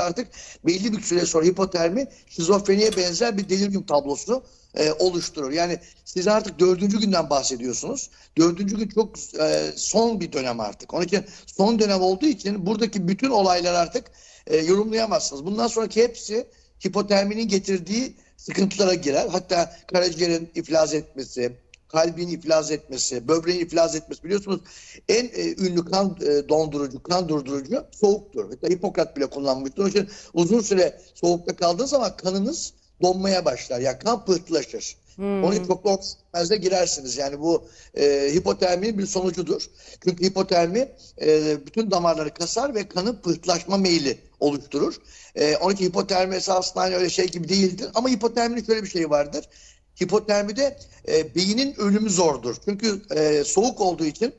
artık belli bir süre sonra hipotermi şizofreniye benzer bir delirium tablosu e, oluşturur. Yani siz artık dördüncü günden bahsediyorsunuz. Dördüncü gün çok e, son bir dönem artık. Onun için son dönem olduğu için buradaki bütün olaylar artık e, yorumlayamazsınız. Bundan sonraki hepsi hipoterminin getirdiği sıkıntılara girer. Hatta karaciğerin iflas etmesi, kalbin iflas etmesi, böbreğin iflas etmesi biliyorsunuz en e, ünlü kan e, dondurucu, kan durdurucu soğuktur. Hatta Hipokrat bile kullanmıştır. Onun için uzun süre soğukta kaldığı zaman kanınız donmaya başlar. Yani kan pıhtılaşır. Onun için çok oksijensizliğe girersiniz. Yani bu e, hipoterminin bir sonucudur. Çünkü hipotermi e, bütün damarları kasar ve kanın pıhtılaşma meyili oluşturur. E, onun için hipotermi esasında hani öyle şey gibi değildir. Ama hipoterminin şöyle bir şey vardır. Hipotermide e, beynin ölümü zordur. Çünkü e, soğuk olduğu için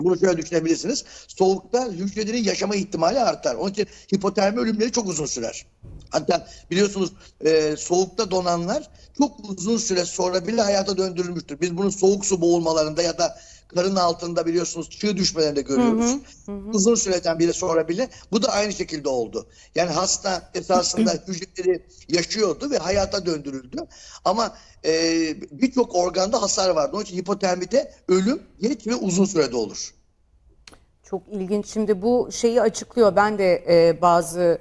bunu şöyle düşünebilirsiniz. Soğukta hücrelerin yaşama ihtimali artar. Onun için hipotermi ölümleri çok uzun sürer. Hatta biliyorsunuz e, soğukta donanlar çok uzun süre sonra bile hayata döndürülmüştür. Biz bunu soğuk su boğulmalarında ya da karın altında biliyorsunuz çığ düşmelerinde görüyoruz. Uzun süreden bile sonra bile bu da aynı şekilde oldu. Yani hasta esasında hücreleri yaşıyordu ve hayata döndürüldü. Ama e, birçok organda hasar vardı. Onun için hipotermide ölüm geç ve uzun sürede olur. Çok ilginç. Şimdi bu şeyi açıklıyor. Ben de e, bazı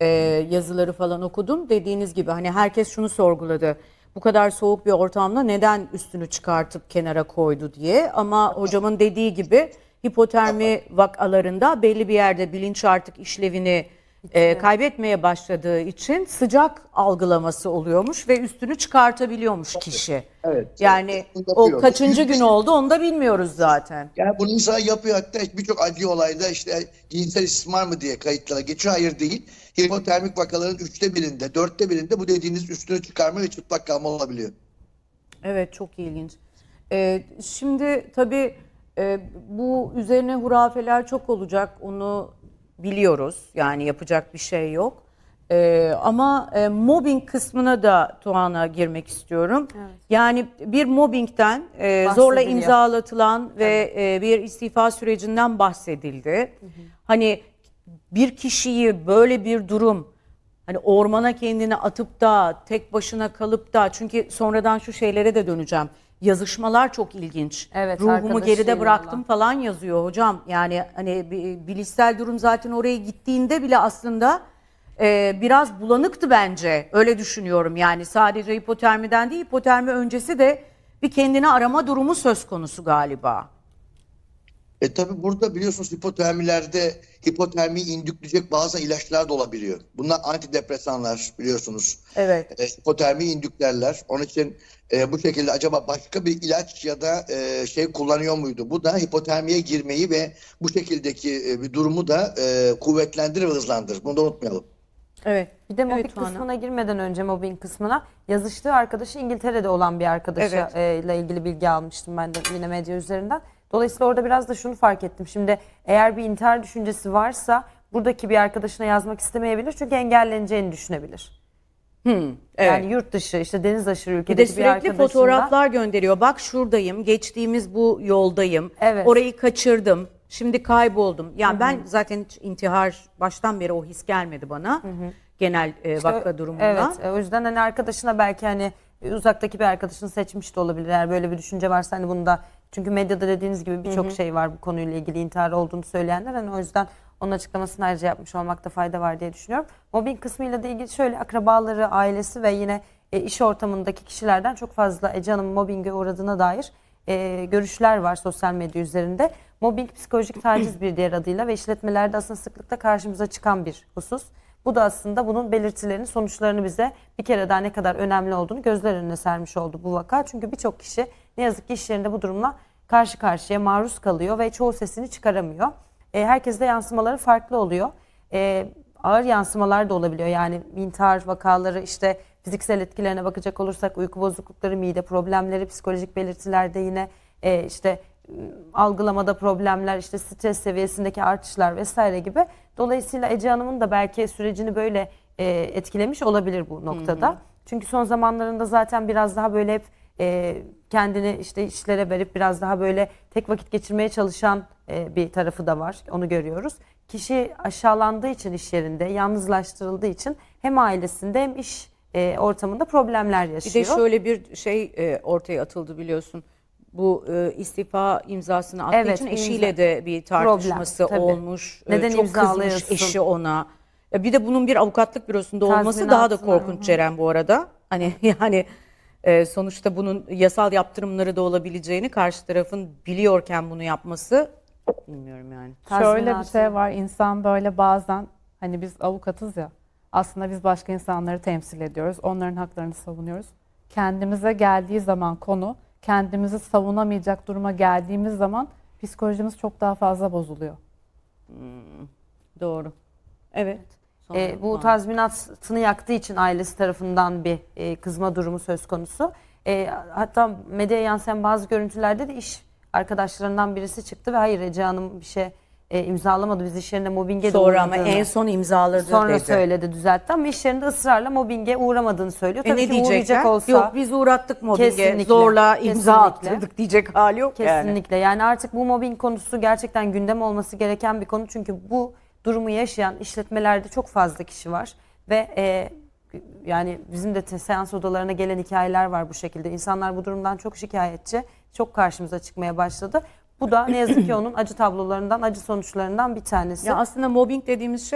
e, yazıları falan okudum. Dediğiniz gibi hani herkes şunu sorguladı. Bu kadar soğuk bir ortamda neden üstünü çıkartıp kenara koydu diye. Ama hocamın dediği gibi hipotermi vakalarında belli bir yerde bilinç artık işlevini e, kaybetmeye başladığı için sıcak algılaması oluyormuş ve üstünü çıkartabiliyormuş kişi. Evet. Yani o yapıyor. kaçıncı gün oldu onu da bilmiyoruz zaten. Yani bunu insan yapıyor hatta birçok acı olayda işte cinsel istismar mı diye kayıtlara geçiyor. Hayır değil. Hipotermik vakaların üçte birinde, dörtte birinde bu dediğiniz üstünü çıkarma ve çıplak kalma olabiliyor. Evet çok ilginç. Ee, şimdi tabii e, bu üzerine hurafeler çok olacak onu biliyoruz yani yapacak bir şey yok. Ee, ama e, mobbing kısmına da Tuğan'a girmek istiyorum. Yani bir mobbingden e, zorla imzalatılan ve e, bir istifa sürecinden bahsedildi. Hani bir kişiyi böyle bir durum hani ormana kendini atıp da tek başına kalıp da çünkü sonradan şu şeylere de döneceğim. Yazışmalar çok ilginç. Evet, Ruhumu geride bıraktım olan. falan yazıyor hocam. Yani hani bi- bilişsel durum zaten oraya gittiğinde bile aslında e, biraz bulanıktı bence. Öyle düşünüyorum yani sadece hipotermiden değil hipotermi öncesi de bir kendini arama durumu söz konusu galiba. E tabi burada biliyorsunuz hipotermilerde hipotermiyi indükleyecek bazı ilaçlar da olabiliyor. Bunlar antidepresanlar biliyorsunuz. Evet. E, hipotermiyi indüklerler. Onun için e, bu şekilde acaba başka bir ilaç ya da e, şey kullanıyor muydu? Bu da hipotermiye girmeyi ve bu şekildeki e, bir durumu da e, kuvvetlendirir ve hızlandırır. Bunu da unutmayalım. Evet. Bir de mobbing Evet, Tuana. kısmına girmeden önce mobbing kısmına yazıştığı arkadaşı İngiltere'de olan bir arkadaşı Evet. e, ilgili bilgi almıştım ben de yine medya üzerinden. Dolayısıyla orada biraz da şunu fark ettim. Şimdi eğer bir intihar düşüncesi varsa buradaki bir arkadaşına yazmak istemeyebilir çünkü engelleneceğini düşünebilir. Evet. Yani yurt dışı işte deniz aşırı Bir de ülkedeki bir, sürekli arkadaşından fotoğraflar gönderiyor. Bak şuradayım, geçtiğimiz bu yoldayım. Evet. Orayı kaçırdım. Şimdi kayboldum. Yani ben zaten hiç intihar baştan beri o his gelmedi bana. Genel e, vaka durumunda. Evet e, o yüzden hani arkadaşına belki hani uzaktaki bir arkadaşını seçmiş de olabilir. Eğer böyle bir düşünce varsa hani bunu da çünkü medyada dediğiniz gibi birçok şey var bu konuyla ilgili intihar olduğunu söyleyenler. Hani o yüzden onun açıklamasını ayrıca yapmış olmakta fayda var diye düşünüyorum. Mobbing kısmıyla da ilgili şöyle akrabaları, ailesi ve yine e, iş ortamındaki kişilerden çok fazla Ece Hanım mobbinge uğradığına dair e, görüşler var sosyal medya üzerinde. Mobbing psikolojik taciz bir diğer adıyla ve işletmelerde aslında sıklıkla karşımıza çıkan bir husus. Bu da aslında bunun belirtilerini, sonuçlarını bize bir kere daha ne kadar önemli olduğunu gözler önüne sermiş oldu bu vaka. Çünkü birçok kişi ne yazık ki iş yerinde bu durumla karşı karşıya maruz kalıyor ve çoğu sesini çıkaramıyor. E, herkeste yansımaları farklı oluyor. E, ağır yansımalar da olabiliyor. Yani intihar vakaları işte fiziksel etkilerine bakacak olursak uyku bozuklukları, mide problemleri, psikolojik belirtilerde yine e, işte algılamada problemler, işte stres seviyesindeki artışlar vesaire gibi. Dolayısıyla Ece Hanım'ın da belki sürecini böyle e, etkilemiş olabilir bu noktada. Çünkü son zamanlarında zaten biraz daha böyle hep e, kendini işte işlere verip biraz daha böyle tek vakit geçirmeye çalışan e, bir tarafı da var. Onu görüyoruz. kişi aşağılandığı için iş yerinde, yalnızlaştırıldığı için hem ailesinde hem iş e, ortamında problemler Bir yaşıyor. de şöyle bir şey e, ortaya atıldı biliyorsun. Bu e, istifa imzasını attığı Evet, için eşiyle imza- de bir tartışması tabii. olmuş. E, Neden çok kızmış imzalıyorsun? eşi ona. Ya bir de bunun bir avukatlık bürosunda olması daha da Tazminatı var, korkunç Ceren bu arada. Hani yani e, sonuçta bunun yasal yaptırımları da olabileceğini karşı tarafın biliyorken bunu yapması bilmiyorum yani. Şöyle bir Tazminatı. şey var. İnsan böyle bazen hani biz avukatız ya. Aslında biz başka insanları temsil ediyoruz. Onların haklarını savunuyoruz. Kendimize geldiği zaman konu, kendimizi savunamayacak duruma geldiğimiz zaman psikolojimiz çok daha fazla bozuluyor. Doğru. Evet. Sonra- E, bu tazminatını yaktığı için ailesi tarafından bir e, kızma durumu söz konusu. E, hatta medyaya yansıyan bazı görüntülerde de iş arkadaşlarından birisi çıktı ve hayır Ece Hanım bir şey e, imzalamadı. Biz iş yerinde mobbinge de Sonra ama uğradığını en son imzaladı sonra dedi. söyledi düzeltti ama iş yerinde ısrarla mobbinge uğramadığını söylüyor. E Tabii ne ki diyecekler? uğrayacak olsa Yok biz uğrattık mobbinge. Kesinlikle, Zorla imza kesinlikle. attırdık diyecek hali yok yani. Kesinlikle. Yani. artık bu mobbing konusu gerçekten gündem olması gereken bir konu. Çünkü bu durumu yaşayan işletmelerde çok fazla kişi var. Ve e, yani bizim de te- seans odalarına gelen hikayeler var bu şekilde. İnsanlar bu durumdan çok şikayetçi. Çok karşımıza çıkmaya başladı. Bu da ne yazık ki onun acı tablolarından, acı sonuçlarından bir tanesi. Ya aslında mobbing dediğimiz şey